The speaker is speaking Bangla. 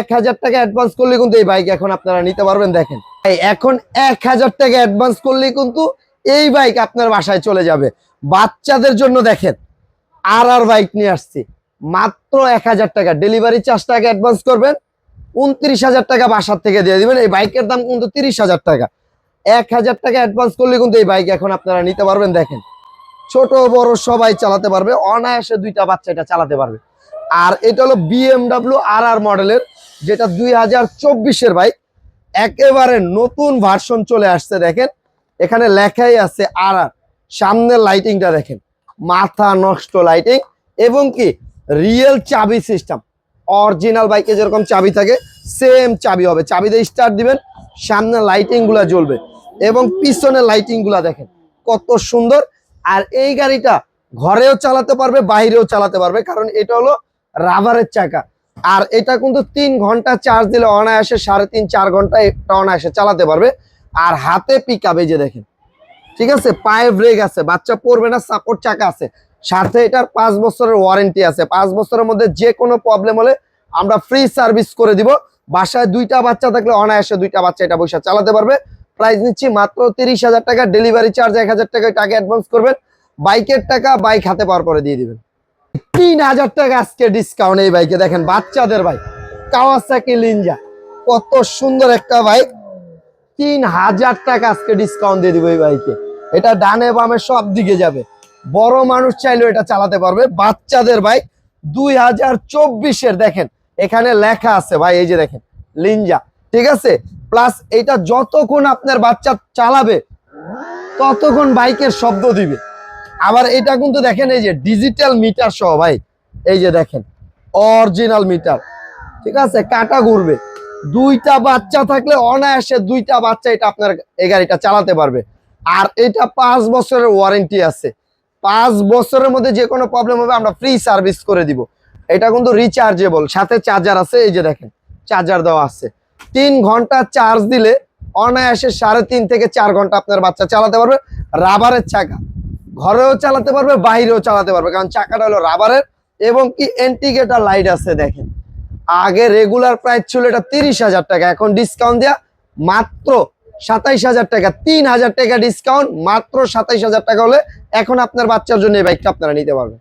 এক হাজার টাকা অ্যাডভান্স করলে কিন্তু এই বাইক এখন আপনারা নিতে পারবেন, দেখেন। এখন এক হাজার টাকা অ্যাডভান্স করলে কিন্তু এই বাইক আপনার বাসায় চলে যাবে। বাচ্চাদের জন্য দেখেন আর আর বাইক নিয়ে আসছি। মাত্র এক হাজার টাকা। ডেলিভারি চার্জ টাকা অ্যাডভান্স করবেন, উনত্রিশ হাজার টাকা বাসার থেকে দিয়ে দিবেন। এই বাইকের দাম কিন্তু তিরিশ হাজার টাকা। এক হাজার টাকা অ্যাডভান্স করলে কিন্তু এই বাইক এখন আপনারা নিতে পারবেন, দেখেন। ছোট, বড় সবাই চালাতে পারবে, অনায়াসে দুইটা বাচ্চা এটা চালাতে পারবে। আর এটা হলো বিএমডাব্লিউ আর আর মডেলের যেটা দুই হাজার চব্বিশের বাইক একেবারে নতুন ভার্সন চলে আসছে দেখেন। এখানে লেখাই আছে আর আর সামনের লাইটিংটা দেখেন। মাথা নষ্ট লাইটিং এবং কি রিয়েল চাবি সিস্টেম অরিজিনাল বাইকে যেরকম চাবি থাকে সেম চাবি হবে। চাবি দিয়ে স্টার্ট দিবেন সামনে লাইটিংগুলা জ্বলবে এবং পিছনের লাইটিংগুলা দেখেন, কত সুন্দর। আর এই গাড়িটা ঘরেও চালাতে পারবে, বাইরেও চালাতে পারবে, কারণ এটা হলো রাবারের চাকা। আর এটা কিন্তু তিন ঘণ্টা চার্জ দিলে অনায়াসে সাড়ে তিন, চার ঘণ্টা এটা অনায়াসে চালাতে পারবে। আর হাতে পিক যে দেখেন, ঠিক আছে? পায়ে ব্রেক আছে, বাচ্চা পড়বে না সাপোর্ট চাকা আছে। সাথে এটার পাঁচ বছরের ওয়ারেন্টি আছে। পাঁচ বছরের মধ্যে যে কোনো প্রবলেম হলে আমরা ফ্রি সার্ভিস করে দিব। বাসায় দুইটা বাচ্চা থাকলে অনায়াসে দুইটা বাচ্চা এটা বসে চালাতে পারবে। প্রাইস নিচ্ছি মাত্র তিরিশ হাজার টাকা। ডেলিভারি চার্জ এক হাজার টাকা টাকা অ্যাডভান্স করবেন। বাইকের টাকা বাইক হাতে পাওয়ার পরে দিয়ে দিবেন। তিন হাজার টাকা আজকে ডিসকাউন্ট এই বাইকে দেখেন, বাচ্চাদের বাইক কাওয়াসাকি লিঞ্জা কত সুন্দর একটা বাইক তিন হাজার টাকা আজকে ডিসকাউন্ট দিয়ে দিব এই বাইকে এটা ডানে বামে সব দিকে যাবে। বড় মানুষ চাইলেও এটা চালাতে পারবে। বাচ্চাদের বাইক দুই হাজার চব্বিশের। দেখেন, এখানে লেখা আছে ভাই, এই যে দেখেন লিঞ্জা ঠিক আছে? প্লাস এটা যতক্ষণ আপনার বাচ্চা চালাবে, ততক্ষণ বাইকের শব্দ দিবে। আবার এটা কিন্তু দেখেন, এই যে ডিজিটাল মিটার সহ ভাই, এই যে দেখেন অরিজিনাল মিটার ঠিক আছে? কাটা ঘুরবে। দুইটা বাচ্চা থাকলে অনায়াসে দুইটা বাচ্চা এটা আপনার এই গাড়িটা চালাতে পারবে। আর এটা পাঁচ বছরের ওয়ারেন্টি আছে। পাঁচ বছরের মধ্যে যে কোনো প্রবলেম হবে, আমরা ফ্রি সার্ভিস করে দিব। এটা কিন্তু রিচার্জেবল সাথে চার্জার আছে, এই যে দেখেন চার্জার দেওয়া আছে। তিন ঘণ্টা চার্জ দিলে অনায়াসে সাড়ে তিন থেকে চার ঘণ্টা আপনার বাচ্চা চালাতে পারবে। রাবারের চাকা ঘরেও চালাতে পারবে, বাইরেও চালাতে পারবে। কারণ চাকাটা হলো রাবারের এবং কি এন্টিগেটার লাইট আছে দেখেন। আগে রেগুলার প্রাইস ছিল এটা তিরিশ হাজার টাকা, এখন ডিসকাউন্ট দেওয়া মাত্র সাতাইশ হাজার টাকা। তিন হাজার টাকা ডিসকাউন্ট মাত্র সাতাইশ হাজার টাকা হলে এখন আপনার বাচ্চার জন্য এই বাইকটা আপনারা নিতে পারবেন।